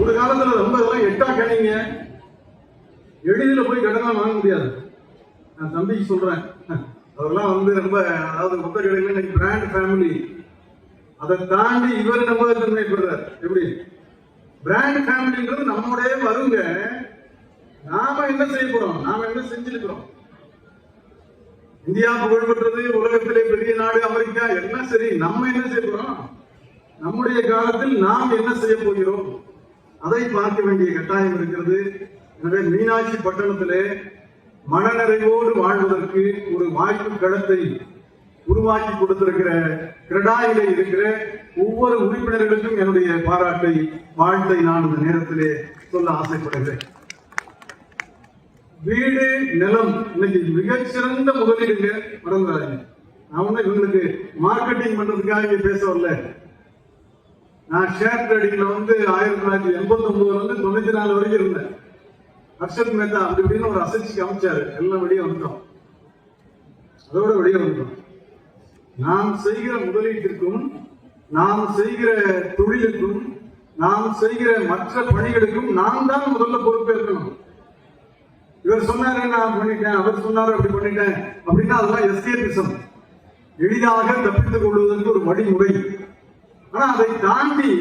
ஒரு காலத்துல ரொம்ப இதெல்லாம் எட்டா கிடைங்க எளிதில் போய் கடன்லாம் வாங்க முடியாது. நான் தம்பிக்கு சொல்றேன். அவரெல்லாம் வந்து ரொம்ப அதாவது மொத்த கடையில் இன்னைக்கு பிராண்ட் ஃபேமிலி அதை தாண்டி இவர் நம்ம தன்மை எப்படி? பிராண்ட் ஃபேமிலின்றது நம்முடைய வருங்க. நாம என்ன செய்ய போறோம்? நாம என்ன செஞ்சிருக்கிறோம் இந்தியா புகழ்பெற்றது உலகத்திலே பெரிய நாடு அமெரிக்கா. எல்லாம் சரி நம்ம என்ன செய்ய போறோம்? நம்முடைய காலத்தில் நாம் என்ன செய்ய போகிறோம்? அதை பார்க்க வேண்டிய கட்டாயம் இருக்கிறது. எனவே மீனாட்சி பட்டணத்திலே மனநிறைவோடு வாழ்வதற்கு ஒரு வாய்ப்பு களத்தை உருவாக்கி கொடுத்திருக்கிற கிரடாயில இருக்கிற ஒவ்வொரு உறுப்பினர்களுக்கும் என்னுடைய பாராட்டை வாழ்த்தை நான் இந்த நேரத்திலே சொல்ல ஆசைப்படுகிறேன். வீடு நிலம் இன்னைக்கு மிகச்சிறந்த முதலீடுங்க மறந்துடாதீங்க நான் இவங்களுக்கு மார்க்கெட்டிங் பண்றதுக்காக பேச வரல. நான் ஷேர் ட்ரேடிங்ல வந்து ஆயிரத்தி தொள்ளாயிரத்தி எண்பத்தி ஒன்பதுல இருந்து தொண்ணூத்தி நாலு வரைக்கும் இருந்தேன். ஹர்ஷத் மேத்தா அப்படி இப்படின்னு ஒரு அசைச்சு காமிச்சாரு. எல்லாம் வெளியே வந்துட்டோம். அதோட வெளியே வந்துட்டோம். நாம் செய்கிற முதலீட்டிற்கும் நாம் செய்கிற தொழிலுக்கும் நாம் செய்கிற மற்ற பணிகளுக்கும் நாம் தான் முதல்ல பொறுப்பேற்கணும். இவர் சொன்னாரு நான் பண்ணிட்டேன் அவர் சொன்னாரு அப்படி பண்ணிட்டேன். அப்படின்னா அதெல்லாம் எஸ்கேபிசம். எளிதாக தப்பித்துக் கொள்வதற்கு ஒரு வழிமுறை ஆனா அதை தாண்டி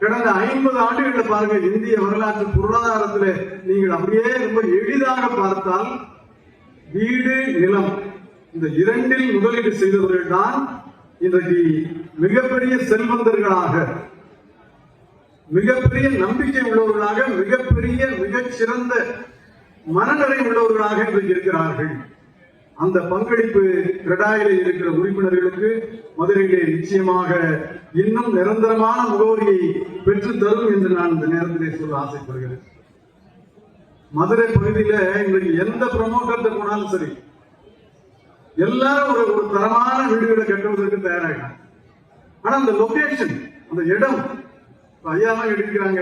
கடந்த ஐம்பது ஆண்டுகள்ல பாருங்க இந்திய வரலாற்று பொருளாதாரத்துல நீங்கள் அப்படியே ரொம்ப எளிதாக பார்த்தால் வீடு நிலம் இந்த இரண்டில் முதலீடு செய்தவர்கள் தான் இன்றைக்கு மிகப்பெரிய செல்வந்தர்களாக மிகப்பெரிய நம்பிக்கை உள்ளவர்களாக மிகப்பெரிய மிகச்சிறந்த மனநிலை உள்ளவர்களாக இன்றைக்கு இருக்கிறார்கள். அந்த பங்களிப்பு கிரடாயிலே இருக்கிற உறுப்பினர்களுக்கு மதுரையிலே நிச்சயமாக இன்னும் நிரந்தரமான முகவரியை பெற்று தரும் என்று நான் இந்த நேரத்திலே சொல்ல ஆசைப்படுகிறேன். மதுரை பகுதியில இன்றைக்கு எந்த ப்ரமோட்டர்கிட்ட போனாலும் சரி எல்லாரும் ஒரு ஒரு தரமான வீடுகளை கட்டுவதற்கு தயாராகிறாங்க ஆனா அந்த லொகேஷன் அந்த இடம் ஐயா ஐயாலாம் எடுக்கிறாங்க.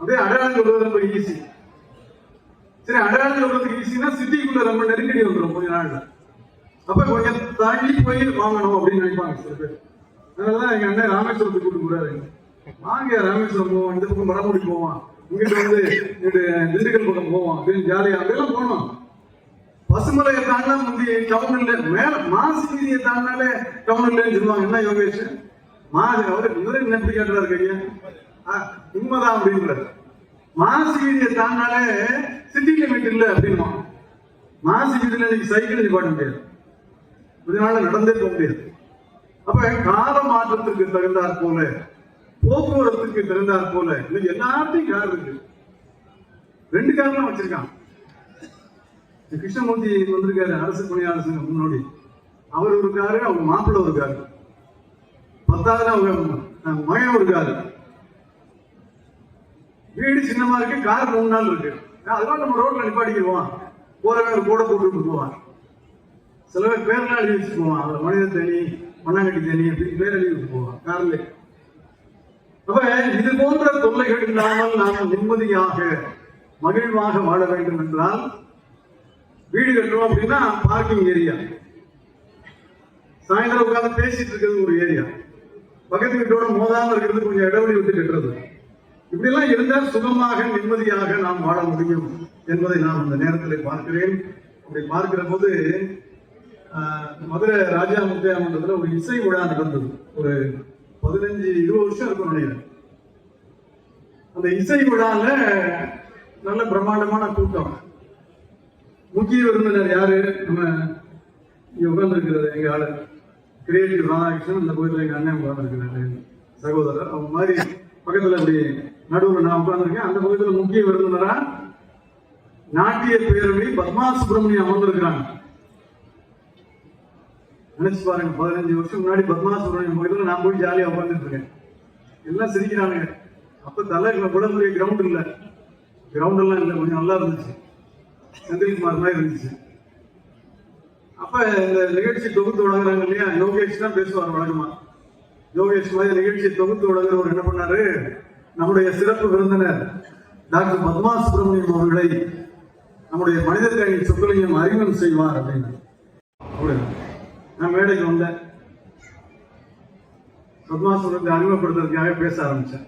அப்படியே அடையாளம் சொல்றது ரொம்ப ஈஸி சரி அடையாளம் சொல்றதுக்கு ஈஸினா சிட்டிக்குள்ள ரொம்ப நெருக்கடி வந்துடும் கொஞ்ச நாள்ல. அப்ப கொஞ்சம் தள்ளி போய் வாங்கணும் அப்படின்னு நினைப்பாங்க சில பேர். அதனாலதான் எங்க அண்ணன் ராமேஸ்வரத்துக்கு கூட்டு கூடாது வாங்க ராமேஸ்வரம் போவோம் இந்த பக்கம் மரமுடி போவான் இங்கிட்டு வந்து இங்கிட்டு திண்டுக்கல் பக்கம் போவோம் அப்படின்னு ஜாலியா அப்படியெல்லாம் போனோம். பசுமலையை தாண்டா முந்தி டவுன் இல்ல. மேல மாசி வீதியை தாண்டினாலே டவுன் இல்லைன்னு சொல்லுவாங்க. என்ன யோகேஷ்? மாசி அவரு இவரே நம்பி கேட்டுறாரு கையா உண்மைதான் அப்படின்றாரு. மாசு வீதியை தாண்டாலே சிட்டி லிமிட் இல்ல அப்படின்மா மாசு வீதியில் இன்னைக்கு சைக்கிள் நிப்பாட்ட முடியாது இதனால நடந்தே போக முடியாது. அப்ப கால மாற்றத்திற்கு தகுந்தாற் போல போக்குவரத்துக்கு தகுந்தாற் போல இன்னைக்கு எல்லாத்தையும் கார் இருக்கு. ரெண்டு கார்லாம் வச்சிருக்கான். கிருஷ்ணமூர்த்தி வந்திருக்காரு அரசு பணியாளர் முன்னோடி. அவர் ஒரு காரு அவங்க மாப்பிள்ள ஒரு காரு. பத்தாவது அவங்க மகன் ஒரு காரு. வீடு சின்னமா இருக்கு கார் மூணு நாள் இருக்கு. அதெல்லாம் நம்ம ரோட்ல நிப்பாட்டிக்குவோம் போறவங்க கூட போட்டு போவான் சில பேர் பேர்லாம் எழுதி வச்சுட்டு போவான் மனித தனி மண்ணாங்கட்டி தனி அப்படின்னு பேர் எழுதி போவான் கார்ல அப்ப இது போன்ற தொல்லைகள் இல்லாமல் நாம் நிம்மதியாக மகிழ்வாக வாழ வேண்டும் என்றால் வீடு கட்டுறோம் அப்படின்னா பார்க்கிங் ஏரியா சாயந்தரம் உட்காந்து பேசிட்டு இருக்கிறது ஒரு ஏரியா பக்கத்து வீட்டோட மோதாமல் இருக்கிறது கொஞ்சம் இடைவெளி விட்டு கட்டுறது. இப்படி எல்லாம் இருந்தால் சுகமாக நிம்மதியாக நாம் வாழ முடியும் என்பதை நான் அந்த நேரத்தில் பார்க்கிறேன். அப்படி பார்க்கிற போது ஆஹ், மதுரை ராஜா முத்தையா மன்றத்தில் ஒரு இசை விழா நடந்தது. ஒரு பதினஞ்சு இருபது வருஷம் இருக்கும் நினைக்கிறேன். அந்த இசை விழால நல்ல பிரம்மாண்டமான கூட்டம். முக்கிய விருந்தினர் யாரு? நம்ம இங்க உட்கார்ந்துருக்கிறது எங்க ஆளு. கிரியேட்டிவ் ராதாகிருஷ்ணன் இந்த கோயிலில் எங்க அண்ணன் உட்கார்ந்துருக்கிறாரு. சகோதரர் அவங்க மாதிரி பக்கத்துல அப்படி நடுவில் நான் உட்கார்ந்துருக்கேன். அந்த பகுதியில் முக்கிய விருந்தினரா நாட்டிய பேரவை பத்மா சுப்பிரமணியம் அமர்ந்திருக்கிறாங்க. நினைச்சு பாருங்க பதினஞ்சு வருஷம் முன்னாடி பத்மா சுப்பிரமணியம் கோயில்ல நான் போய் ஜாலியாக உட்கார்ந்துட்டு இருக்கேன். எல்லாம் சிரிக்கிறானுங்க. அப்ப தலையில கூட பெரிய கிரவுண்ட் இல்லை. கிரவுண்ட் எல்லாம் இல்லை கொஞ்சம் நல்லா இருந்துச்சு. செந்தில்குமார் மாதிரி இருந்துச்சு. அப்ப இந்த நிகழ்ச்சி தொகுத்து வழங்குறாங்க இல்லையா? யோகேஷ் தான் பேசுவார் வழக்கமா. யோகேஷ் மாதிரி நிகழ்ச்சி தொகுத்து வழங்குறவர் என்ன பண்ணாரு? நம்முடைய சிறப்பு விருந்தினர் டாக்டர் பத்மா சுப்பிரமணியம் அவர்களை நம்முடைய மனிதர்களை சொற்களையும் அறிமுகம் செய்வார் அப்படின்னு. நான் மேடைக்கு வந்தேன். பத்மா சுப்பிரமணியத்தை அறிமுகப்படுத்துறதுக்காக பேச ஆரம்பிச்சேன்.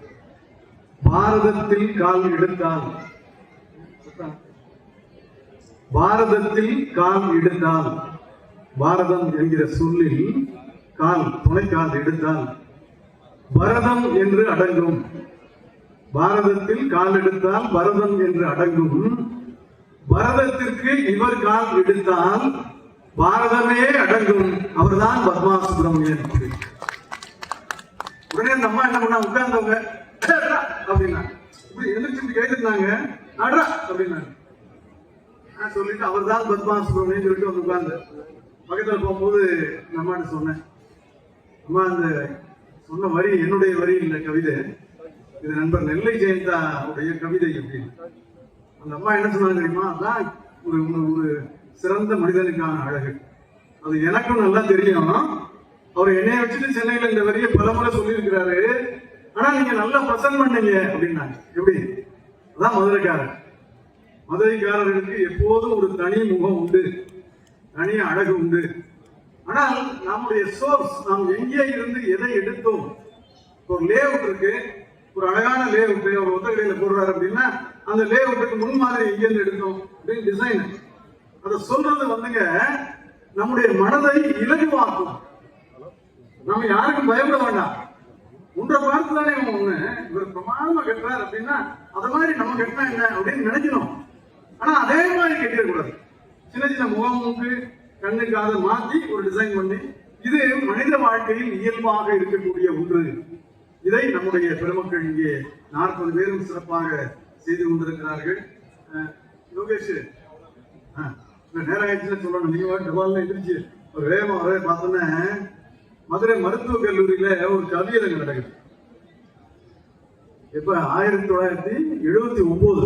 பாரதத்தில் கால் எடுத்தால் பாரதத்தில் கால் எடுத்தால் பாரதம் என்கிற சொல்லில் கால் துணைக்கால் எடுத்தால் பரதம் என்று அடங்கும். பாரதத்தில் கால் எடுத்தால் பரதம் என்று அடங்கும். பரதத்திற்கு இவர் கால் எடுத்தால் பாரதமே அடங்கும். அவர்தான் பத்மா சுப்பிரமணியன் உடனே அந்த அம்மா என்ன பண்ணா உட்கார்ந்தவங்க அப்படின்னா இப்படி எந்திரிச்சு கைதுனாங்க அடா அப்படின்னாங்க. சொல்லிட்டு அவர் தான் பத்மா சுப்பிரமணியன் சொல்லிட்டு வந்து உட்கார்ந்து பக்கத்துல போகும்போது இந்த அம்மாட்ட சொன்னேன். அம்மா அந்த சொன்ன வரி என்னுடைய வரி இல்லை கவிதை. இது நண்பர் நெல்லை ஜெயந்தா உடைய கவிதை அப்படின்னு அந்த அம்மா என்ன சொன்னாங்க தெரியுமா? அதான் ஒரு ஒரு- சிறந்த மனிதனுக்கான அழகு. அது எனக்கும் நல்லா தெரியும். அவர் என்னைய வச்சுட்டு சென்னையில இந்த வரியை பலமுறை சொல்லியிருக்கிறாரு. ஆனா நீங்க நல்லா பிரசன்ட் பண்ணீங்க அப்படின்னாங்க. எப்படி? அதான் மதுரைக்காரர். மதுரைக்காரர்களுக்கு எப்போதும் ஒரு தனி முகம் உண்டு. தனி அழகு உண்டு. ஆனால் நம்முடைய சோர்ஸ் நாம் எங்கே இருந்து எதை எடுத்தோம்? ஒரு லேஅவுட் இருக்கு. ஒரு அழகான லேஅவுட் அவர் ஒத்த கடையில போடுறாரு அப்படின்னா அந்த லே அவுட்டுக்கு முன்மாதிரி மாதிரி இருந்து எடுத்தோம் அப்படின்னு டிசைன் அதை சொல்றது வந்துங்க நம்முடைய மனதை இலகுவாக்கும். நம்ம யாருக்கும் பயப்பட வேண்டாம். உன்ற பார்த்து தானே ஒண்ணு. இவர் பிரமாதமா கட்டுறாரு அப்படின்னா அத மாதிரி நம்ம கட்டினா என்ன அப்படின்னு நினைக்கணும். ஆனா அதே மாதிரி கட்டிடக்கூடாது. சின்ன சின்ன முகமுக்கு கண்ணுக்கு அதை மாத்தி ஒரு டிசைன் பண்ணி இது மனித வாழ்க்கையில் இயல்பாக இருக்கக்கூடிய ஒன்று. இதை நம்முடைய பெருமக்கள் இங்கே நாற்பது பேரும் சிறப்பாக செய்து கொண்டிருக்கிறார்கள். அஹ், யோகேஷ் நேரம் ஆயிடுச்சுன்னு சொல்லணும். நீங்க வாட்டு டபால்ல ஒரு வேகமா வரவே பார்த்தோன்னே மதுரை மருத்துவக் கல்லூரியில ஒரு கவியரங்கம் நடக்குது. இப்ப ஆயிரத்தி தொள்ளாயிரத்தி எழுபத்தி ஒன்பது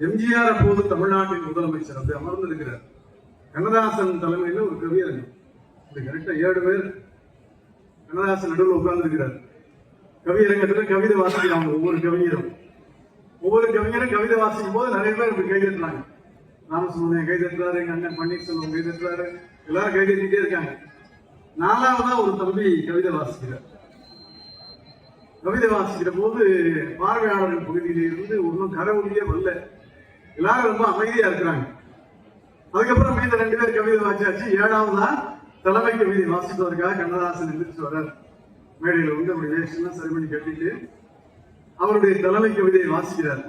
எம்ஜிஆர் அப்போது தமிழ்நாட்டின் முதலமைச்சர். அப்படி அமர்ந்திருக்கிறார். கண்ணதாசன் தலைமையில் ஒரு கவியரங்கம் இது கரெக்டா ஏழு பேர் கண்ணதாசன் நடுவில் உட்கார்ந்திருக்கிறார். கவியரங்கத்துல கவிதை வாசிக்கிறாங்க ஒவ்வொரு கவிஞரும். ஒவ்வொரு கவிஞரும் கவிதை வாசிக்கும் போது நிறைய பேர் இப்படி கைதட்டுறாங்க ராமசுப்ரமணியன் கைதட்டுறாரு எங்க அண்ணன் பன்னீர்செல்வம் கைதட்டுறாரு எல்லாரும் கைதட்டிட்டே இருக்காங்க. நாலாவதா ஒரு தம்பி கவிதை வாசிக்கிறார். கவிதை வாசிக்கிற போது பார்வையாளர்கள் பகுதியில இருந்து ஒன்றும் கரவொலியே வரல. எல்லாரும் ரொம்ப அமைதியா இருக்கிறாங்க. அதுக்கப்புறம் மீத ரெண்டு பேர் கவிதை வாசியாச்சு ஏழாவதா தலைமை கவிதை வாசிப்பதற்காக கண்ணதாசன் எந்திரிச்சு வர்றார். மேடையில் வந்து அவருடைய வேஷம்லாம் சரி பண்ணி கட்டிட்டு அவருடைய தலைமை கவிதையை வாசிக்கிறார்.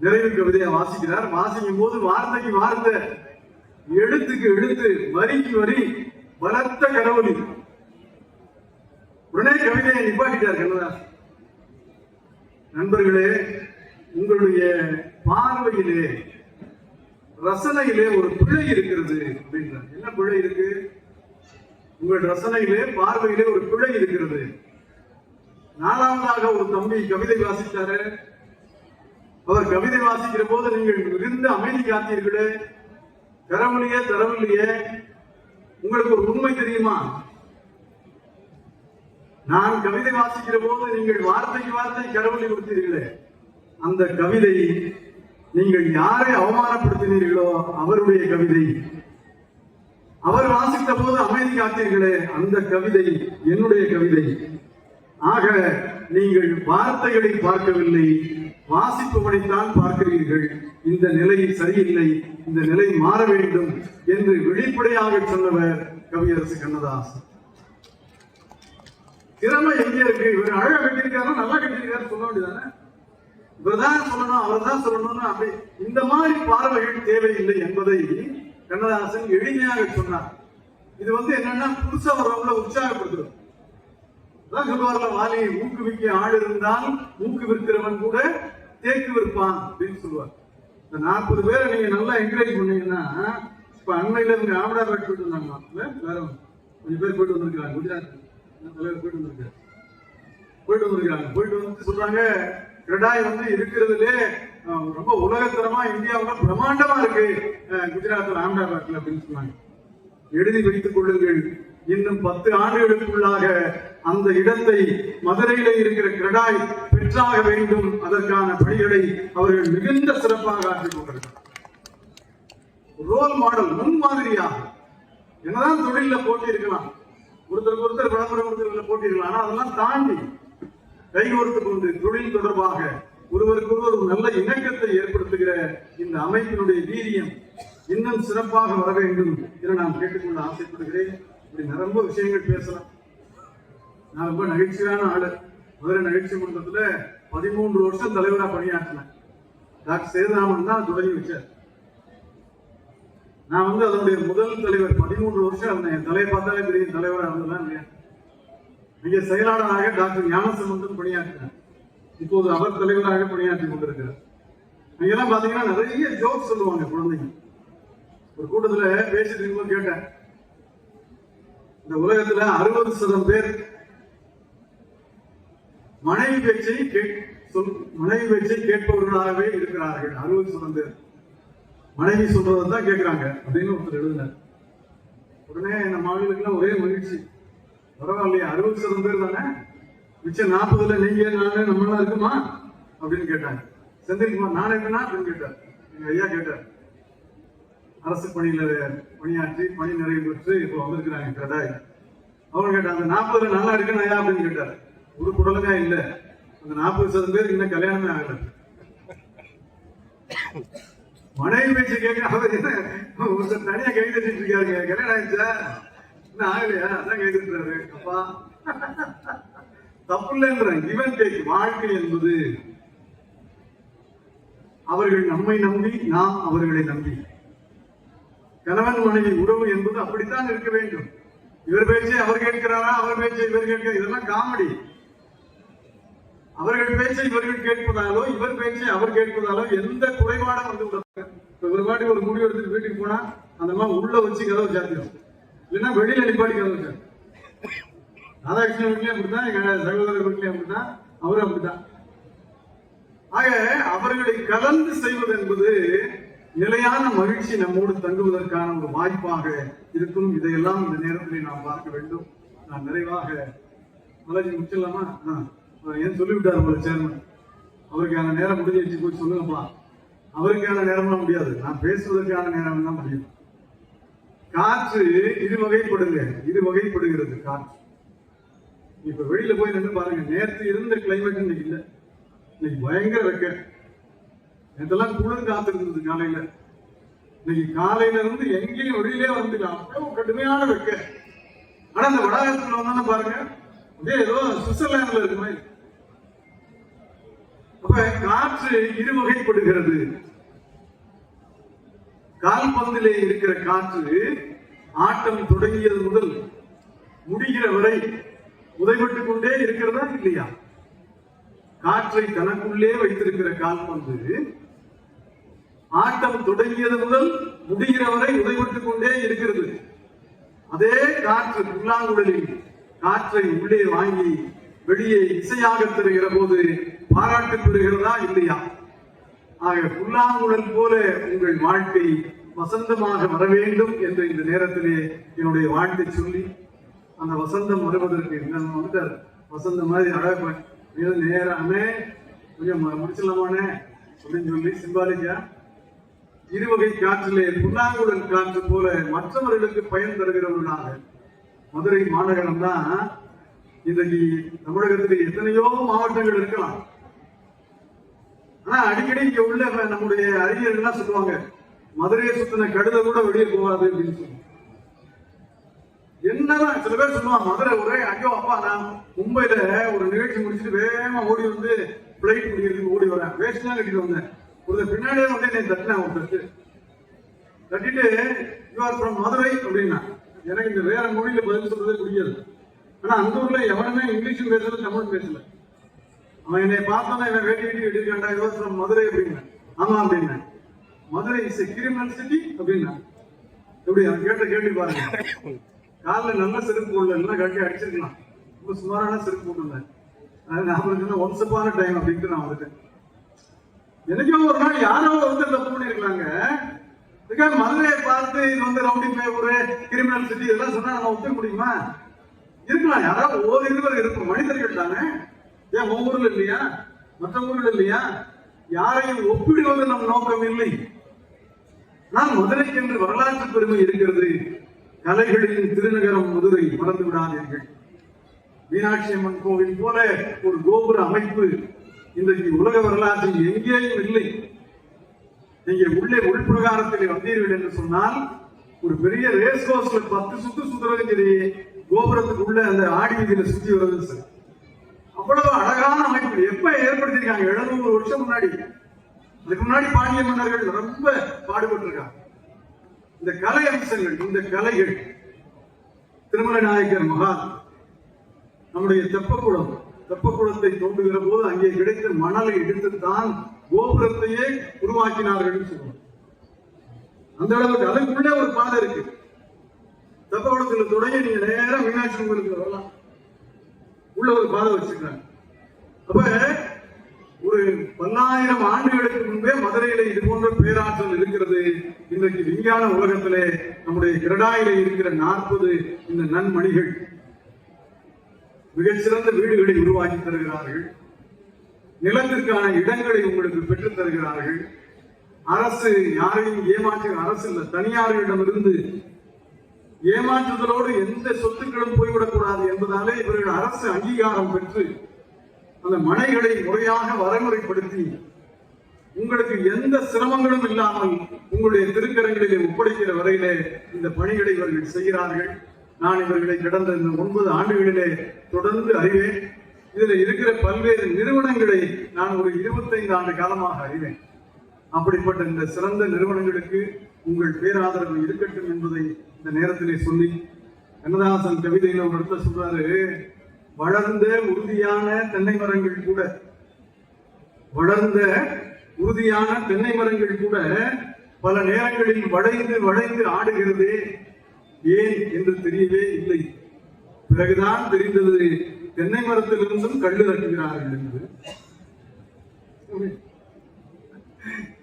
நிறைவு கவிதையை வாசிக்கிறார். வாசிக்கும் போது வார்த்தைக்கு வார்த்தை. எழுத்துக்கு எழுத்து வரிக்கு வரி பலத்த கடவுளி உடனே கவிதையை நிப்பாட்டிட்டார் கண்ணதாசன். நண்பர்களே உங்களுடைய பார்வையிலே ரசனையிலே ஒரு பிழை இருக்கிறது அப்படின்றார் என்ன பிழை இருக்கு? உங்கள் ரசனையிலே பார்வையிலே ஒரு பிழை இருக்கிறது. நாலாவதாக ஒரு தம்பி கவிதை வாசித்தாரு. அவர் கவிதை வாசிக்கிற போது நீங்கள் மிகுந்த அமைதி காத்தீர்களே. தரவில்லையே தரவில்லையே. உங்களுக்கு ஒரு உண்மை தெரியுமா? நான் கவிதை வாசிக்கிற போது நீங்கள் வார்த்தைக்கு வார்த்தை கரவொலி கொடுத்தீர்களே. அந்த கவிதை நீங்கள் யாரை அவமானப்படுத்தினீர்களோ அவருடைய கவிதை. அவர் வாசித்த போது அமைதி காத்தீர்களே அந்த கவிதை என்னுடைய கவிதை. ஆக நீங்கள் வார்த்தைகளை பார்க்கவில்லை வாசிப்பவனைத்தான் பார்க்கிறீர்கள். இந்த நிலை சரியில்லை இந்த நிலை மாற வேண்டும் என்று வெளிப்படையாக சொன்னவர் கவியரசு கண்ணதாசன். திறமை எங்கே இருக்கு? இவர் அழக கட்டியிருக்காரு? நல்லா கட்டியிருக்காரு சொல்ல வேண்டியதானே? இவர்தான் சொல்லணும் அவர் தான் சொல்லணும்னு அப்படி இந்த மாதிரி பார்வைகள் தேவையில்லை என்பதை கண்ணதாசன் எளிமையாக சொன்னார். இது வந்து என்னன்னா புதுசா வர்றவங்கள உற்சாகப்படுத்துறது. அதான் சொல்லுவார்ல வாலி ஊக்குவிக்க ஆள் இருந்தால் ஊக்குவிக்கிறவன் கூட தேக்கு விற்பான் அப்படின்னு சொல்லுவார். இந்த நாற்பது பேரை நீங்க நல்லா என்கரேஜ் பண்ணீங்கன்னா இப்ப அண்மையில இருந்து ஆவடா போயிட்டு வந்தாங்க வேற கொஞ்சம் பேர் போயிட்டு வந்திருக்காங்க குஜராத். தலைவர் போயிட்டு வந்திருக்காரு? போயிட்டு வந்திருக்காங்க போயிட்டு வந்து சொல்றாங்க கிரடாய் வந்து இருக்கிறதுலே ரொம்ப உலகத்தரமா இந்தியாவுல பிரம்மாண்டமா இருக்கு. குஜராத் குஜராத்ல அகமதாபாத்ல அப்படின்னு சொன்னாங்க. எழுதி வைத்துக் கொள்ளுங்கள். இன்னும் பத்து ஆண்டுகளுக்குள்ளாக அந்த இடத்தை மதுரையில இருக்கிற கிரடாய் பெற்றாக வேண்டும். அதற்கான பணிகளை அவர்கள் மிகுந்த சிறப்பாக ஆற்றிக் கொண்டிருக்கிறார் ரோல் மாடல் முன்மாதிரியாக என்னதான் தொழில போட்டி இருக்கலாம் ஒருத்தருக்கு ஒருத்தர் விளம்பரம் கொடுக்கறதுல போட்டிருக்கலாம். ஆனா அதெல்லாம் தாண்டி கைகோர்த்து கொண்டு தொழில் தொடர்பாக ஒருவருக்கு ஒருவர் ஒரு நல்ல இணக்கத்தை ஏற்படுத்துகிற இந்த அமைப்பினுடைய வீரியம் இன்னும் சிறப்பாக வர வேண்டும் என நான் கேட்டுக்கொள்ள ஆசைப்படுகிறேன். இப்படி விஷயங்கள் பேசலாம். நான் ரொம்ப நகைச்சுவையான ஆளு. மதுரை நகைச்சி மன்றத்துல பதிமூன்று வருஷம் தலைவராக பணியாற்றினேன். டாக்டர் சேதுராமன் தான் தொடங்கி வச்சார். நான் வந்து அதனுடைய முதல் தலைவர். பதிமூன்று வருஷம் அவனை என் தலையை பார்த்தாலே பெரிய தலைவராக இருந்ததுலாம் இல்லையா? மிக செயலாளராக டாக்டர் ஞானசம்பந்தன் பணியாற்றினார். இப்போது அவர் தலைவராக பணியாற்றி கொண்டிருக்கிறார். நீங்கெல்லாம் பாத்தீங்கன்னா நிறைய ஜோக் சொல்லுவாங்க குழந்தைங்க. ஒரு கூட்டத்துல பேசிட்டு இருக்கும்போது கேட்டேன். இந்த உலகத்துல அறுபது சதம் பேர் மனைவி பேச்சை சொல் மனைவி பேச்சை கேட்பவர்களாகவே இருக்கிறார்கள். அறுபது சதம் பேர். மனைவி சொல்றதை தான் கேட்கிறாங்க அப்படின்னு ஒருத்தர் எழுதினார். உடனே நம்ம ஆளுகளுக்கெல்லாம் ஒரே மகிழ்ச்சி. பரவாயில்லையா அறுபது சதம் பேர் தானே? மிச்சம் நாற்பதுல நீங்க நானு நம்மளாம் இருக்குமா? அப்படின்னு கேட்டாங்க செந்தில்குமார் நான் இருக்கனா அப்படின்னு கேட்டார். எங்க ஐயா கேட்டார். அரசு பணியில பணியாற்றி பணி நிறைவு பெற்று இப்போ வந்திருக்கிறாங்க கடாய் அவங்க கேட்டாங்க அந்த நாற்பதுல நல்லா இருக்குன்னு ஐயா அப்படின்னு கேட்டார். ஒரு குடலுக்கா இல்ல. அந்த நாற்பது சதம் பேருக்கு இன்னும் கல்யாணமே ஆகல. மனைவி பேச்சு கேட்க அவர் தனியா கை தட்டிட்டு இருக்காருங்க. கல்யாணம் ஆயிடுச்சா? இன்னும் ஆகலையா அதான் கை அப்பா. தப்பு இல்லைன்றேன் இவன் டேக் வாழ்க்கை என்பது அவர்கள் நம்மை நம்பி நாம் அவர்களை நம்பி. கணவன் மனைவி உறவு என்பது அப்படித்தான் இருக்க வேண்டும். இவர் பேச்சை அவர் கேட்கிறாரா? அவர் பேச்சை இவர் கேட்கிறார்? இதெல்லாம் காமெடி. அவர்கள் பேச்சை இவர்கள் கேட்பதாலோ இவர் பேச்சை அவர் கேட்பதாலோ எந்த குறைபாடும் வந்து விடாது. ஒரு வாட்டி ஒரு முடிவு எடுத்துட்டு வீட்டுக்கு போனா அந்த மாதிரி உள்ள வச்சு கதவு சாத்திடும். இல்லைன்னா வெளியில நிப்பாடி கதவு ராதாகிருஷ்ணன் வீட்லயும் அப்படித்தான் எங்க சகோதரர் வீட்லயும் அப்படித்தான் அவரும் அப்படித்தான். ஆக அவர்களை கலந்து செய்வது என்பது நிலையான மகிழ்ச்சி நம்மோடு தங்குவதற்கான ஒரு வாய்ப்பாக இருக்கும். இதையெல்லாம் இந்த நேரத்தில் நாம் பார்க்க வேண்டும். நான் நிறைவாக மலர்ஜி முடிச்சிடலாமா? ஏன் சொல்லிவிட்டார் உங்களை சேர்மன் அவருக்கான நேரம் முடிஞ்சிருச்சு போய் சொல்லுங்கப்பா. அவருக்கான நேரம்லாம் முடியாது. நான் பேசுவதற்கான நேரம் தான் முடியும். காற்று இரு வகைப்படுங்க இரு வகைப்படுகிறது காற்று. இப்ப வெளியில போய் நின்று பாருங்க. நேற்று இருந்த கிளைமேட் இன்னைக்கு இல்ல. இன்னைக்கு பயங்கர வெக்க. நேற்றெல்லாம் குளிர் காத்து இருந்தது காலையில. இன்னைக்கு காலையில இருந்து எங்கேயும் வெளியிலே வந்துக்கலாம் அவ்வளவு கடுமையான வெக்க. ஆனா இந்த வடாகத்துல வந்தோன்னு பாருங்க. அப்படியே ஏதோ சுவிட்சர்லாந்துல இருக்குமே. மாதிரி அப்ப காற்று இரு வகைப்படுகிறது கால்பந்திலே இருக்கிற காற்று ஆட்டம் தொடங்கியது முதல் முடிகிற வரை உதைபட்டுக் கொண்டே இருக்கிறதா இல்லையா? காற்றை தனக்குள்ளே வைத்திருக்கிற கால்பந்து ஆட்டம் தொடங்கியது முதல் முடிகிற வரை உதைபட்டுக் கொண்டே இருக்கிறது. அதே காற்று புல்லாங்குழலில் காற்றை உள்ளே வாங்கி வெளியே இசையாக தருகிற போது பாராட்டு பெறுகிறதா இல்லையா? ஆக புல்லாங்குழல் போல உங்கள் வாழ்க்கை வசந்தமாக வர வேண்டும் என்று இந்த நேரத்திலே என்னுடைய வாழ்த்தை சொல்லி அந்த வசந்தம் வருவதற்கு என்ன வந்து வசந்தம் மாதிரி அழகு நேராமே கொஞ்சம் முடிச்சலமானே முடிச்சிடலாமானே அப்படின்னு சொல்லி சிம்பாலிக்கா இருவகை காற்றிலே புல்லாங்குழல் காற்று போல மற்றவர்களுக்கு பயன் தருகிறவர்களாக. மதுரை மாநகரம் தான் இன்றைக்கு தமிழகத்தில் எத்தனையோ மாவட்டங்கள் இருக்கலாம். ஆனா அடிக்கடி இங்க உள்ள நம்முடைய அறிஞர்கள்லாம் சொல்லுவாங்க? மதுரையை சுத்தின கடுத கூட வெளியே போகாது அப்படின்னு சொல்லுவாங்க. என்னதான் சில பேர் சொல்லுவாங்க மதுரை ஒரே ஐயோ அப்பா நான் மும்பையில ஒரு நிகழ்ச்சி முடிச்சுட்டு வேகமா ஓடி வந்து பிளைட் முடிக்கிறதுக்கு ஓடி வரேன். வேஸ்ட் தான் கட்டிட்டு வந்தேன். ஒரு பின்னாடியே வந்து என்னை தட்டினேன் ஒரு தட்டு. தட்டிட்டு யூ ஆர் ஃப்ரம் மதுரை? அப்படின்னா எனக்கு இந்த வேற மொழியில பதில் சொல்றதே பிடிக்காது ஆனா அந்த ஊர்ல எவனுமே இங்கிலீஷும் பேசல தமிழ் பேசல. அவன் என்னை பார்த்தோன்னா இவன் வேட்டி வேட்டி எடுக்காண்டா யூ மதுரை அப்படின்னா. ஆமா அப்படின்னா. மதுரை இஸ் கிரிமினல் சிட்டி அப்படின்னா. எப்படி? அவன் கேட்ட கேட்டு பாருங்க. காலில் நல்ல செருப்பு போடல இல்லைன்னா கட்டி அடிச்சிருக்கலாம். ரொம்ப சுமாரான செருப்பு போட்டுருந்தேன் அது நான் சொன்ன ஒன்ஸ் அப்பான டைம் அப்படின்ட்டு நான் வந்துட்டேன் எனக்கும் ஒரு நாள் யாரோ ஒருத்தர் தப்பு பண்ணிருக்காங்க இதுக்காக மதுரையை பார்த்து இது வந்து ரவுடி பேப்பர் கிரிமினல் சிட்டி இதெல்லாம் சொன்னா நம்ம ஒத்துக்க முடியுமா? இருக்கலாம். யாராவது ஒரு இருவர் இருக்கும் மனிதர்கள் தானே. ஏன் உங்க ஊர்ல இல்லையா? மற்ற ஊர்ல இல்லையா? யாரையும் ஒப்பிடுவது நம் நோக்கம் இல்லை. நான் மதுரைக்கு என்று வரலாற்று பெருமை இருக்கிறது. கலைகளின் திருநகரம் மதுரை மறந்து விடாதீர்கள். மீனாட்சி அம்மன் கோவில் போல ஒரு கோபுர அமைப்பு இன்றைக்கு உலக வரலாற்றில் எங்கேயும் இல்லை. நீங்க உள்ளே உள்பிரகாரத்தில் வந்தீர்கள் என்று சொன்னால் ஒரு பெரிய ரேஸ் கோர்ஸ்ல பத்து சுத்து சுத்துறதும் கோபுரத்துக்கு உள்ள அந்த ஆடி வீதியில சுத்தி வருது சார். அவ்வளவு அழகான அமைப்பு எப்ப ஏற்படுத்திருக்காங்க எழுநூறு வருஷம் முன்னாடி. அதுக்கு முன்னாடி பாண்டிய மன்னர்கள் ரொம்ப பாடுபட்டிருக்காங்க. இந்த கலை அம்சங்கள் இந்த கலைகள் திருமலை நாயக்கர் மகா நம்முடைய தெப்பக்குளம். தெப்பக்குளத்தை தோண்டுகிற போது அங்கே கிடைத்த மணலை எடுத்துத்தான் கோபுரத்தையே உருவாக்கினார்கள் சொல்லுவோம் அந்த அளவுக்கு அதுக்குள்ளே ஒரு பாதை இருக்கு. தெப்பக்குளத்துல தொடங்கி நீங்க நேரம் மீனாட்சி உங்களுக்கு வரலாம். உள்ள ஒரு பாதை வச்சிருக்காங்க அப்ப ஒரு பல்லாயிரம் ஆண்டுகளுக்கு முன்பே மதுரையில இது போன்ற பேராற்றல் இருக்கிறது. இன்றைக்கு விஞ்ஞான உலகத்திலே நம்முடைய கிரடாயில இருக்கிற நாற்பது இந்த நன்மணிகள் மிகச்சிறந்த வீடுகளை உருவாக்கி தருகிறார்கள். நிலத்திற்கான இடங்களை உங்களுக்கு பெற்றுத் தருகிறார்கள். அரசு யாரையும் ஏமாற்ற அரசு இல்லை தனியார்களிடமிருந்து ஏமாற்றுதலோடு எந்த சொத்துக்களும் போய்விடக்கூடாது என்பதாலே இவர்கள் அரசு அங்கீகாரம் பெற்று அந்த மனைகளை முறையாக வரைமுறைப்படுத்தி உங்களுக்கு எந்த சிரமங்களும் இல்லாமல் உங்களுடைய திருக்கரங்களிலே ஒப்படைக்கிற வரையிலே இந்த பணிகளை இவர்கள் செய்கிறார்கள். நான் இவர்களை கடந்த இந்த ஒன்பது ஆண்டுகளிலே தொடர்ந்து அறிவேன். இதில் இருக்கிற பல்வேறு நிறுவனங்களை நான் ஒரு இருபத்தைந்து ஆண்டு காலமாக அறிவேன். அப்படிப்பட்ட இந்த சிறந்த நிறுவனங்களுக்கு உங்கள் பேராதரவு இருக்கட்டும் என்பதை இந்த நேரத்திலே சொல்லி கண்ணதாசன் கவிதையில ஒரு இடத்துல சொல்றாரு வளர்ந்த உறுதியான தென்னை மரங்கள் கூட வளர்ந்த உறுதியான தென்னை மரங்கள் கூட பல நேரங்களில் வளைந்து வளைந்து ஆடுகிறதே ஏன் என்று தெரியவே இல்லை பிறகுதான் தெரிந்தது தென்னை மரத்திலிருந்தும் கல் இறக்குகிறார்கள் என்று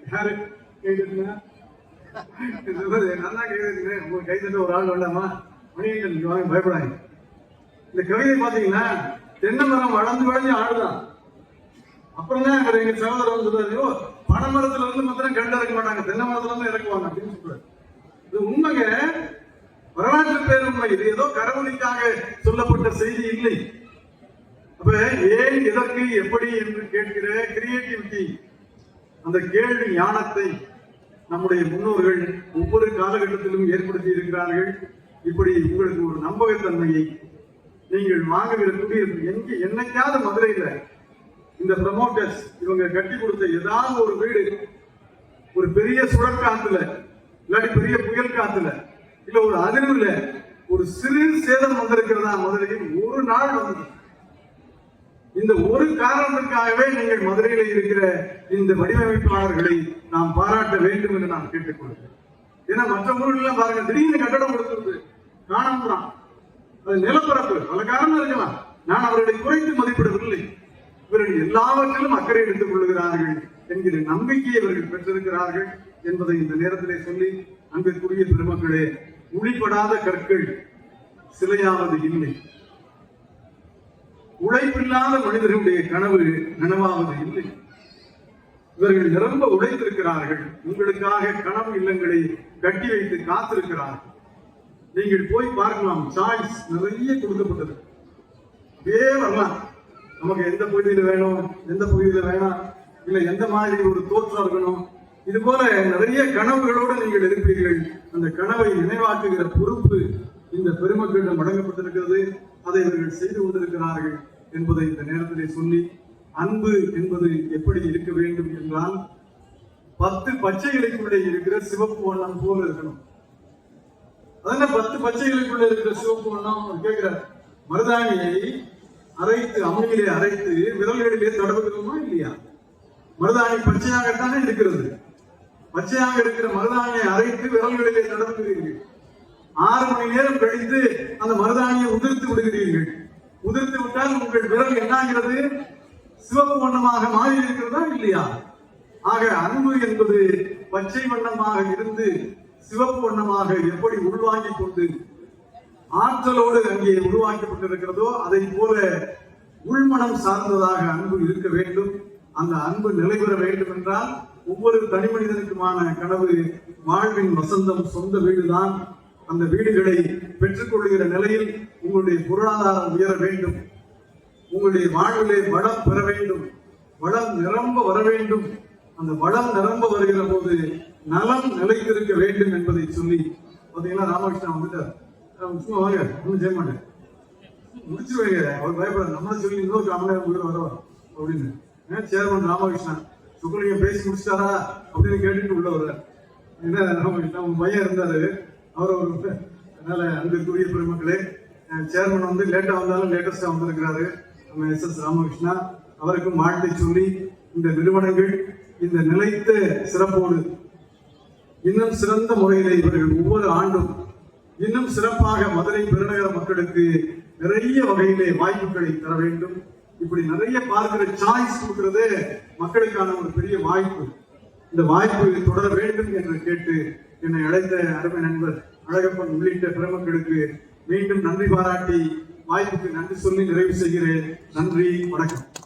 யாரு கேக்குறீங்களா? நல்லா கேக்குறீங்க உங்க கை தட்ட ஒரு ஆள் வேண்டாமா மணியங்கள் இங்க வாங்க பயப்படாங்க இந்த கவிதை பாத்தீங்கன்னா தென்னை மரம் வளர்ந்து வளைஞ்சு ஆடுதான். அப்புறம் தான் இவர் எங்க சகோதரர் சொல்றாரு "ஓ, மரத்துல இருந்து மாத்திரம் கண்டு இறக்க மாட்டாங்க. தென்னை மரத்துல இருந்து இறக்குவாங்க. அப்படின்னு சொல்றாரு. இது உண்மைங்க. வரலாற்று பேருண்மை. இது ஏதோ கரவொலிக்காக சொல்லப்பட்ட செய்தி இல்லை. அப்ப ஏன் எதற்கு எப்படி என்று கேட்கிற கிரியேட்டிவிட்டி அந்த கேள்வி ஞானத்தை நம்முடைய முன்னோர்கள் ஒவ்வொரு காலகட்டத்திலும் ஏற்படுத்தி இருக்கிறார்கள். இப்படி உங்களுக்கு ஒரு நம்பகத்தன்மையை நீங்கள் வாங்குகிற எங்க என்னைக்காவது மதுரையில இந்த ப்ரமோட்டர்ஸ் இவங்க கட்டி கொடுத்த ஏதாவது ஒரு வீடு ஒரு பெரிய சுழற்காத்துல இல்லாட்டி பெரிய புயல் காத்துல இல்ல ஒரு அதிர்வுல ஒரு சிறு சேதம் வந்திருக்கிறதா மதுரையில் ஒரு நாள் வந்து இந்த ஒரு காரணத்திற்காகவே நீங்கள் மதுரையில் இருக்கிற இந்த வடிவமைப்பாளர்களை நாம் பாராட்ட வேண்டும் என்று நான் கேட்டுக்கொள்கிறேன். ஏன்னா மற்ற ஊர்களெல்லாம் பாருங்க திடீர்னு கட்டடம் கொடுத்துருது. காணாம அது நிலப்பரப்பு. பல காரணம் இருக்கலாம். நான் அவர்களை குறைத்து மதிப்பிடவில்லை. இவர்கள் எல்லாவற்றிலும் அக்கறை எடுத்துக் கொள்கிறார்கள் என்கிற நம்பிக்கையை இவர்கள் பெற்றிருக்கிறார்கள் என்பதை இந்த நேரத்திலே சொல்லி அன்பிற்குரிய பெருமக்களே உளிப்படாத கற்கள் சிலையாவது இல்லை. உழைப்பில்லாத மனிதர்களுடைய கனவு நனவாவது இல்லை. இவர்கள் நிரம்ப உழைத்திருக்கிறார்கள். உங்களுக்காக கனவு இல்லங்களை கட்டி வைத்து காத்திருக்கிறார்கள். நீங்கள் போய் பார்க்கலாம். சாய்ஸ் நிறைய கொடுக்கப்பட்டது. அப்படியே வரலாம் நமக்கு எந்த பகுதியில வேணும்? எந்த பகுதியில வேணாம். இல்ல எந்த மாதிரி ஒரு தோற்றம் இருக்கணும்? இது போல நிறைய கனவுகளோடு நீங்கள் இருப்பீர்கள். அந்த கனவை நினைவாக்குகிற பொறுப்பு இந்த பெருமக்களிடம் வழங்கப்பட்டிருக்கிறது. அதை இவர்கள் செய்து கொண்டிருக்கிறார்கள் என்பதை இந்த நேரத்திலே சொல்லி அன்பு என்பது எப்படி இருக்க வேண்டும் என்றால் பத்து பச்சை இலைக்குள்ளே இருக்கிற சிவப்பு வண்ணம் போல இருக்கணும். அதனால பத்து பச்சை இலைக்குள்ளே இருக்கிற சிவப்பு வண்ணம்? கேட்கிறார் மருதாணியை அரைத்து அம்மியிலே அரைத்து விரல்களிலே தடவுகிறோமா இல்லையா? மருதாணி பச்சையாகத்தானே இருக்கிறது. பச்சையாக இருக்கிற மருதாணியை அரைத்து விரல்களிலே தடவுகிறீர்கள். ஆறு மணி நேரம் கழித்து அந்த மருதாணியை உதிர்த்து விடுகிறீர்கள். உதிர்த்து விட்டால் உங்கள் விரல் என்னாகிறது? சிவப்பு வண்ணமாக மாறி இருக்கிறதா இல்லையா? ஆக அன்பு என்பது பச்சை வண்ணமாக இருந்து சிவப்பு வண்ணமாக எப்படி உள்வாங்கிக் கொண்டு ஆற்றலோடு அங்கே உருவாக்கப்பட்டிருக்கிறதோ அதை போல உள்மனம் சார்ந்ததாக அன்பு இருக்க வேண்டும். அந்த அன்பு நிலைபெற வேண்டும் என்றால் ஒவ்வொரு தனி மனிதனுக்குமான கனவு வாழ்வின் வசந்தம் சொந்த வீடுதான். அந்த வீடுகளை பெற்றுக்கொள்கிற நிலையில் உங்களுடைய பொருளாதாரம் உயர வேண்டும். உங்களுடைய வாழ்விலே வளம் பெற வேண்டும். வளம் நிரம்ப வர வேண்டும். அந்த வளம் நிரம்ப வருகிற போது நலம் நிலைத்திருக்க வேண்டும் என்பதை சொல்லி பார்த்தீங்கன்னா ராமகிருஷ்ணன் வந்துட்டார். சும்மா வாங்க ஒன்றும் செய்ய மாட்டேன். முடிச்சிருவாங்க. அவர் பயப்படாது. நம்ம சொல்லி இன்னொரு காமன் உயிர் வருவா அப்படின்னு. ஏன் சேர்மன் ராமகிருஷ்ணன் சுக்கரையும் பேசி முடிச்சிட்டாரா அப்படின்னு கேட்டுட்டு உள்ள வர்றார். என்ன ராமகிருஷ்ணன் உன் பையன் இருந்தாரு. அவர் ஒரு அதனால அன்பிற்குரிய பெருமக்களே சேர்மன் வந்து லேட்டா வந்தாலும் லேட்டஸ்டா வந்திருக்கிறாரு. நம்ம எஸ் எஸ் ராமகிருஷ்ணா அவருக்கும் வாழ்த்தை சொல்லி இந்த நிறுவனங்கள் இந்த நிலைத்த சிறப்போடு இன்னும் சிறந்த முறையில் இவர்கள் ஒவ்வொரு ஆண்டும் இன்னும் சிறப்பாக மதுரை பெருநகர மக்களுக்கு நிறைய வகையிலே வாய்ப்புகளை தர வேண்டும். இப்படி நிறைய பார்க்கிற சாய்ஸ் கொடுக்கிறதே மக்களுக்கான ஒரு பெரிய வாய்ப்பு. இந்த வாய்ப்பு தொடர வேண்டும் என்று கேட்டு என்னை அழைத்த அருமை நண்பர் அழகப்பன் உள்ளிட்ட பெருமக்களுக்கு மீண்டும் நன்றி பாராட்டி வாய்ப்புக்கு நன்றி சொல்லி நிறைவு செய்கிறேன். நன்றி வணக்கம்.